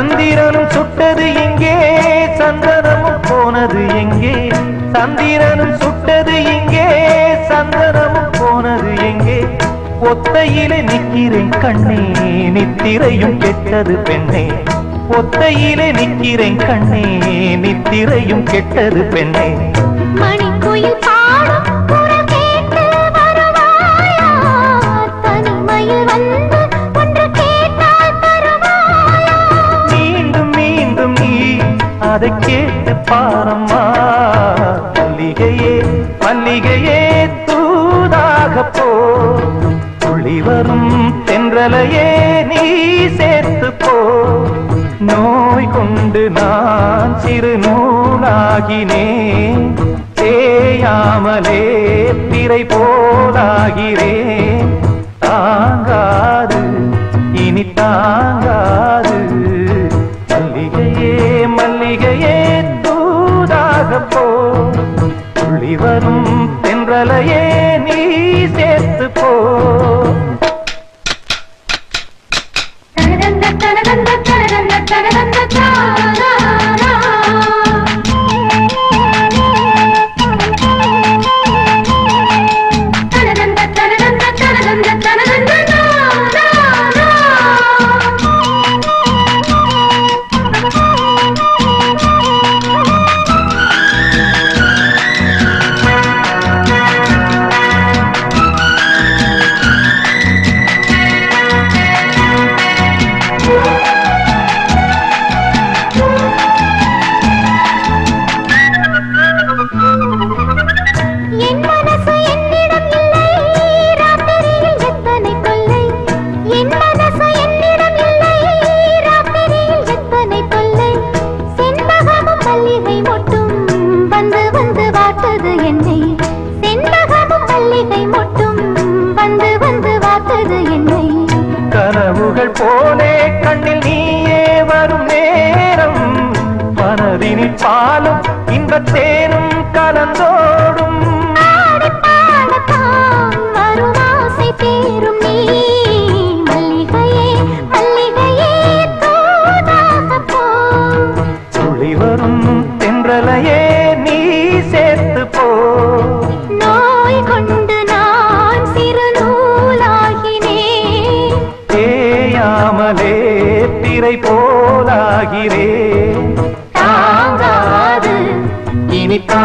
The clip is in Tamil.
சந்திரனும் சுட்டது எங்கே சந்தனமும் போனது எங்கே? சந்திரனும் சுட்டது எங்கே சந்தனமும் போனது எங்கே? ஒத்தையிலே நிற்கிறேன் கண்ணே நித்திரையும் கெட்டது பெண்ணே. ஒத்தையிலே நிற்கிறேன் கண்ணே நித்திரையும் கெட்டது பெண்ணே. மணிக்குயில் பாடும் குரல் கேட்டு வருவாயா? தனிமையில் வந்து அதை கேட்டு பாரம்மா மல்லிகையே மல்லிகையே தூதாக போ. துளி வரும் தென்றலையே நீ சேர்த்து போ. நோய் கொண்டு நான் சிறு நூலாகினேன் தேயாமலே பிறை போலாகிறேன். தாங்காது இனி தாங்காது வரும் தென்றலையே நீ சேர்த்து போ போலே கண்ணில் நீயே வரும் நேரம் மனதினில் பாலும் இன்பத்தேனும் கலந்தோடும் தீரும் நீ. மல்லிகையே, மல்லிகையே, தூதாகப் போ. துளி வரும் தென்றலையே நீ சேர்த்து போ நோய் கொண்டு போலாகிறேன் தாங்காது இனி தா